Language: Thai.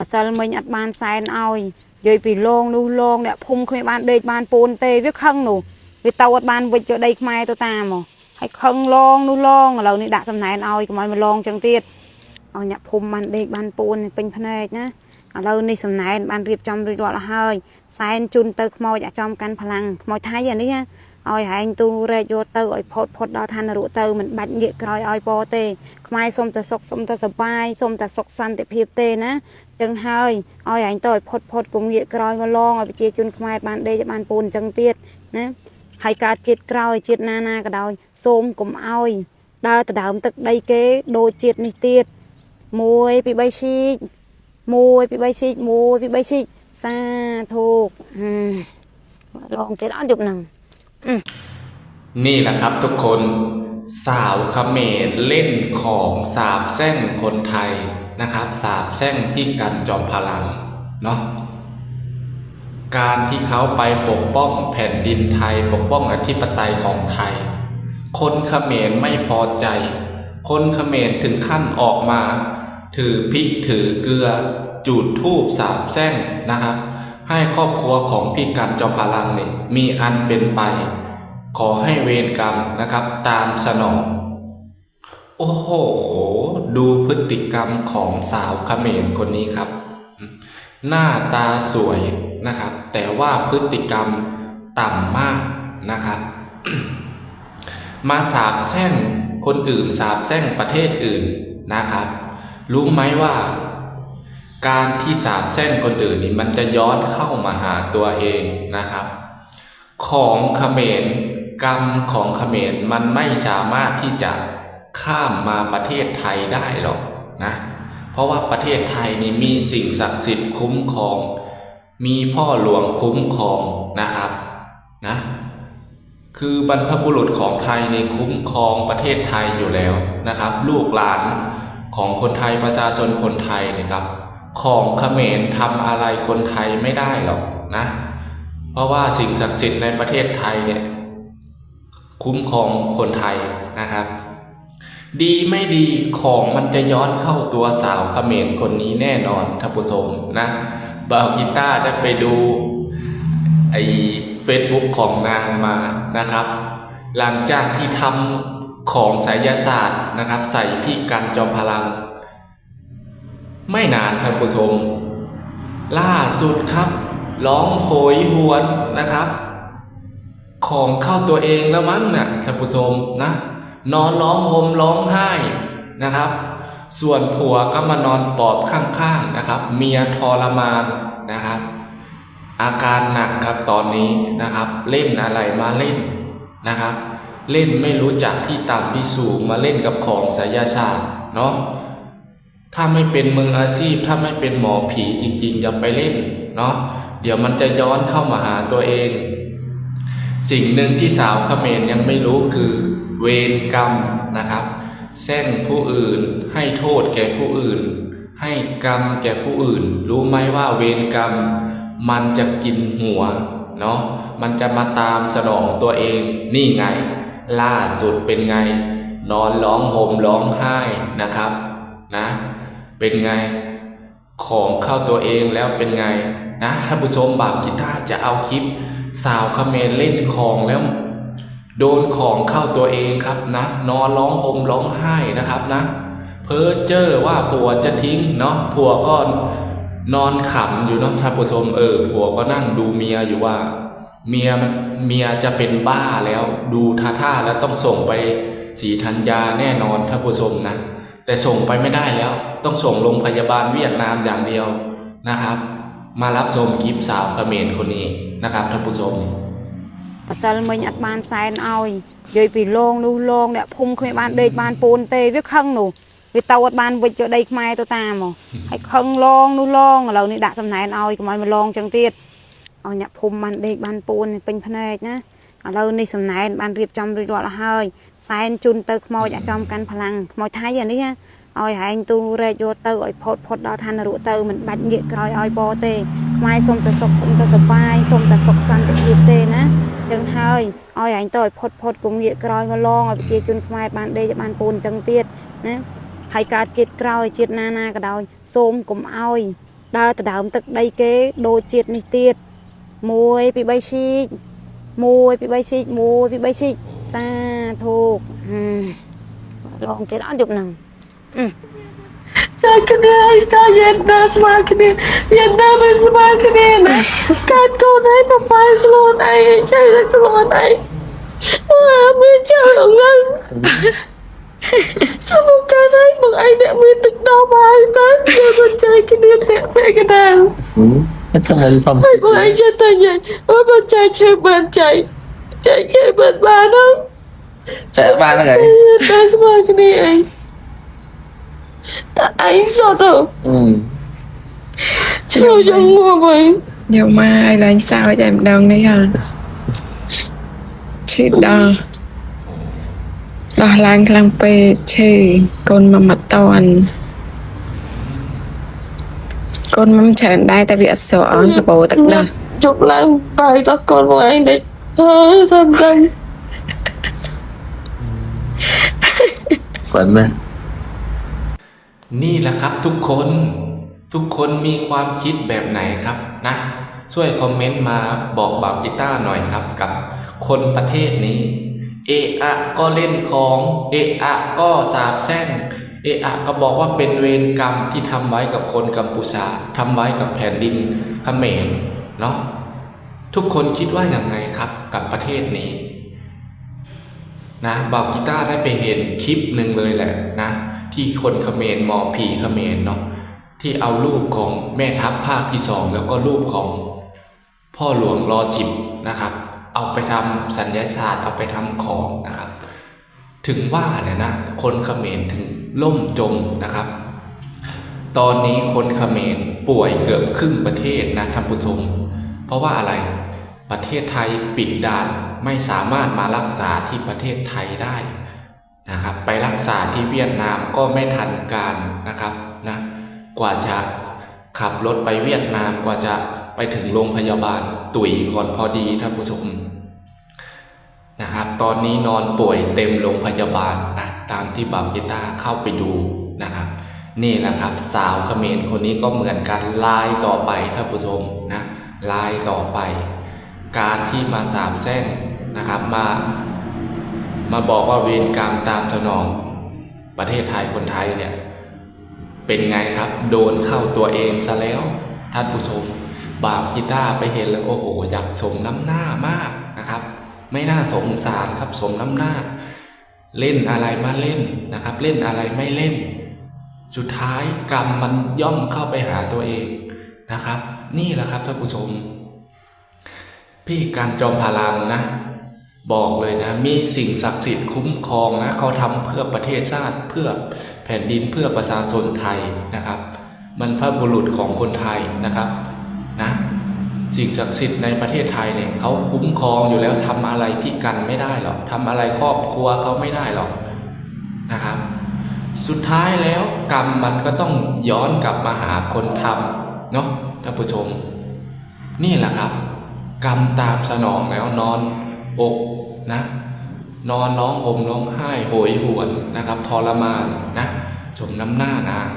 ម្សិលមិញអត់បានសែនឲ្យនិយាយពីលងនោះលងអ្នកភូមិគ្មានបានដេកបានពូនទេវាខឹងនោះវាទៅអត់បានវិចយកដីខ្មែរទៅតាមមកហើយខឹងលងនោះលងឥឡូវនេះដាក់សំណែនឲ្យកុំឲ្យមកលងចឹងទៀតឲ្យអ្នកភូមិបានដេកបានពូនពេញភ្នែកណាឥឡូវនេះសំណែនបានរៀបចំរួចរាល់ហើយសែនជូនទៅខ្មោចអាចចំកាន់ខ្លាំងខ្មោចថៃអានេះណា ឲ្យហែងទូរែកយកទៅឲ្យផុតផុតដល់ឋាននរកទៅមិនបាច់ងាកក្រោយឲ្យពទេខ្មែរសុំតែសុខសុំតែសប្បាយសុំតែសុខសន្តិភាពទេណាចឹងហើយឲ្យអញទៅឲ្យផុតផុតកុំងាកក្រោយមកឡងឲ្យប្រជាជនខ្មែរបានដេកបានពូនចឹងទៀតណាហើយការជាតិក្រោយជាតិណាណាក៏ដោយសូមកុំឲ្យដើរទៅដើមទឹកដីគេដូចជាតិនេះទៀត1ពី3ឈីក1ពី3ឈីក1ពី3ឈីកសាធុហឹមឡងទៀតអត់យប់ហ្នឹង นี่แหละครับทุกคนสาวเขมรเล่นของสาบแช่งคนไทยนะครับ สาบแช่งพี่กันจอมพลังเนาะการที่เขาไปปกป้องแผ่นดินไทย ปกป้องอธิปไตยของไทย คนเขมรไม่พอใจ คนเขมรถึงขั้นออกมา ถือพริกถือเกลือ จูดทูบสาบแช่งนะครับ ให้ครอบครัวของพี่กันจอมพลังเนี่ยมีอันเป็นไป ขอให้เวรกรรมนะครับ ตามสนอง โอ้โห ดูพฤติกรรมของสาวเขมรคนนี้ครับ หน้าตาสวยนะครับ แต่ว่าพฤติกรรมต่ำมากนะครับ มาสาบแช่งคนอื่นสาบแช่งประเทศอื่นนะครับ รู้ไหมว่า การที่สาบแช่งคนอื่นนี่มันจะย้อนเข้ามาหาตัวเองนะครับ ของเขมรกรรมของเขมรมันไม่สามารถที่จะข้ามมาประเทศไทยได้หรอกนะเพราะว่าประเทศไทยนี่มีสิ่งศักดิ์สิทธิ์คุ้มครอง มีพ่อหลวงคุ้มครองนะครับนะคือบรรพบุรุษของไทยในคุ้มครองประเทศไทยอยู่แล้วนะครับ ลูกหลานของคนไทยประชาชนคนไทยนะครับ ของเขมรทำอะไรคนไทยไม่ได้หรอกนะ เพราะว่าสิ่งศักดิ์สิทธิ์ในประเทศไทยเนี่ยคุ้มครองคนไทยนะครับ ดีไม่ดีของมันจะย้อนเข้าตัวสาวเขมรคนนี้แน่นอนท่านผู้ชมนะบาวกีตาได้ไปดูไอ้เฟซบุ๊กของนางมานะครับ หลังจากที่ทำของไสยศาสตร์นะครับ ใส่พี่กันจอมพลัง ไม่นานท่านผู้ชม ล่าสุดครับร้องโหยหวนนะครับ ของเข้าตัวเองแล้วมั้งนะ่ะท่านผู้ชมนะ นอนร้องห่มร้องไห้นะครับ ส่วนผัวก็มานอนปอบข้างๆนะครับ เมียทรมานนะครับ อาการหนักครับตอนนี้นะครับ เล่นอะไรมาเล่นนะครับ เล่นไม่รู้จักที่ต่ำที่สูงมาเล่นกับของไสยศาสตร์เนาะ ถ้าไม่เป็นมืออาชีพ ถ้าไม่เป็นหมอผีจริงๆอย่าไปเล่นเนาะเดี๋ยวมันจะย้อนเข้ามาหาตัวเอง สิ่งหนึ่งที่สาวเขมรยังไม่รู้คือ เวรกรรมนะครับแช่งผู้อื่นให้โทษแก่ผู้อื่น ให้กรรมแก่ผู้อื่น รู้ไหมว่าเวรกรรม มันจะกินหัวเนาะมันจะมาตามสนองตัวเองนี่ไง ล่าสุดเป็นไง นอนร้องห่มร้องไห้นะครับนะ เป็นไงของเข้าตัวเองแล้วเป็นไงนะท่านผู้ชมบาปกีตาร์จะเอาคลิป สาวเขมรเล่นของแล้ว โดนของเข้าตัวเองครับนะ นอนร้องห่มร้องไห้นะครับนะ เพ้อเจ้อว่าผัวจะทิ้งเนาะผัวก็นอนขำอยู่เนาะท่านผู้ชมเออผัวก็นั่งดูเมียอยู่ว่า เมียมันเมียจะเป็นบ้าแล้ว ดูท่าท่าแล้วต้องส่งไปสีธัญญาแน่นอนท่านผู้ชมนะ แต่ส่งไปไม่ได้แล้ว ต้องส่งโรงพยาบาลเวียดนามอย่างเดียวนะครับ มารับชมคลิปสาวเขมรคนนี้นะครับท่านผู้ชม ម្សិលមិញអត់បានសែនឲ្យនិយាយពីលងនោះលងអ្នកភូមិគ្មានបានដេកបានពូនទេវាខឹងនោះវាទៅអត់បានវិចយកដីខ្មែរទៅតាមមកហើយខឹងលងនោះលងឥឡូវនេះដាក់សំណែនឲ្យកុំឲ្យមកលងចឹងទៀតឲ្យអ្នកភូមិបានដេកបានពូនពេញភ្នែកណា ឥឡូវនេះសំណែនបានរៀបចំរួចរាល់ហើយសែនជូនទៅខ្មោចអាចចំកាន់ខ្លាំងខ្មោចថៃអានេះណាឲ្យហែងទូរែកយកទៅឲ្យផុតផុតដល់ឋាននរកទៅមិនបាច់ងាកក្រោយឲ្យពទេខ្មែរសុំតែសុខសុំតែសប្បាយសុំតែសុខសន្តិភាពទេណាចឹងហើយឲ្យអញទៅឲ្យផុតផុតកុំងាកក្រោយមកឡងឲ្យប្រជាជនខ្មែរបានដេកបានពូនចឹងទៀតណាហើយការជាតិក្រោយជាតិណាណាក៏ដោយសូមកុំឲ្យដើរទៅដើមទឹកដីគេដូរជាតិនេះទៀត1ពី3ជីក 1ពី3ជីក1ពី3ជីកសាធុហឹមឡងទៀតអត់យប់ហ្នឹងចាគ្នាឲ្យតាយ៉ាណាស្មាគ្នាយ៉ាណាមិនស្មាគ្នាណាកាត់កូនឲ្យបបាយខ្លួនឯងចៃខ្លួនឯងមកមានចៅងងចាំមកកាត់ឲ្យមកឯងអ្នកមានទឹ កដោបាយទៅយកទៅចៃគ្នាតែពេលកណ្ដាល Cái tên phòng ហើយមកឯងចេះតែញ៉ៃអូបើចៃឈើបានចៃចៃឈើបានបានហ្នឹង Chạy ba nó gầy តែស្មាគ្នាឯងតែឯងសតទៅ Ừ ចូលយ៉ាងមកវិញយកមកឲ្យឡើងសើចតែម្ដងនេះហ่ะឈឺដល់ដោះឡើងខ្លាំងពេកឈឺកូនមកមកតន់ con mắm chẳng đai tại vì ắt sợ ăn cho bầu tật nè chụp lại bài đó con của anh để xem xem quẩn lên นี่แหละครับทุกคนทุกคนมีความคิดแบบไหนครับนะ ช่วยคอมเมนต์มาบอกบาบจิต้าหน่อยครับกับคนประเทศนี้ เอะอะก็เล่นของ เอะอะก็สาบแช่ง อะอะก็บอกว่าเป็นเวรกรรมที่ทำไว้กับคนกัมพูชาทำไว้กับแผ่นดินเขมรเนาะทุกคนคิดว่าอย่างไงครับกับประเทศนี้นะบอกกีตาร์ได้ไปเห็นคลิปหนึ่งเลยแหละนะที่คนเขมรมอผีเขมรเนาะที่เอารูปของแม่ทัพภาคที่สองแล้วก็รูปของพ่อหลวงรอสิบนะครับ เอาไปทำสัญญาศาตร์เอาไปทำของนะครับ ถึงว่าเนี่ยนะคนเขมรถึง ล่มจมนะครับ ตอนนี้คนเขมรป่วยเกือบครึ่งประเทศนะท่านผู้ชม เพราะว่าอะไรประเทศไทยปิดด่านไม่สามารถมารักษาที่ประเทศไทยได้นะครับ ไปรักษาที่เวียดนามก็ไม่ทันการนะครับนะกว่าจะขับรถไปเวียดนามกว่าจะไปถึงโรงพยาบาลตุ๋ยก่อนพอดีท่านผู้ชมนะครับ ตอนนี้นอนป่วยเต็มโรงพยาบาลนะ ตามที่บับกิตาเข้าไปดูนะครับนี่แหละครับสาวเขมรคนนี้ก็เหมือนกันไลายต่อไปท่านผู้ชมนะไลายต่อไป การที่มาสามแซงนะครับมา มาบอกว่าเวรกรรมตามสนองประเทศไทยคนไทยเนี่ยเป็นไงครับโดนเข้าตัวเองซะแล้วท่านผู้ชม บาปกีตาร์ไปเห็นแล้วโอ้โหอยากชมน้ำหน้ามากนะครับ ไม่น่าสงสารครับสมน้ำหน้า เล่นอะไรมาเล่นนะครับ เล่นอะไรไม่เล่น สุดท้ายกรรมมันย่อมเข้าไปหาตัวเองนะครับ นี่แหละครับท่านผู้ชม พี่การจอมพลังนะ บอกเลยนะ มีสิ่งศักดิ์สิทธิ์คุ้มครองนะเขาทำเพื่อประเทศชาติเพื่อแผ่นดินเพื่อประชาชนไทยนะครับ มันพระบุรุษของคนไทยนะครับ สิ่งศักดิ์สิทธิ์ในประเทศไทยเนี่ยเขาคุ้มครองอยู่แล้วทำอะไรพี่กันไม่ได้หรอกทำอะไรครอบครัวเขาไม่ได้หรอกนะครับ สุดท้ายแล้วกรรมมันก็ต้องย้อนกลับมาหาคนทำเนาะท่านผู้ชม นี่แหละครับ กรรมตามสนองแล้วนอนอกนะนอนร้องห่มร้องไห้โหยหวนนะครับ ทรมานนะ สมน้ำหน้านาง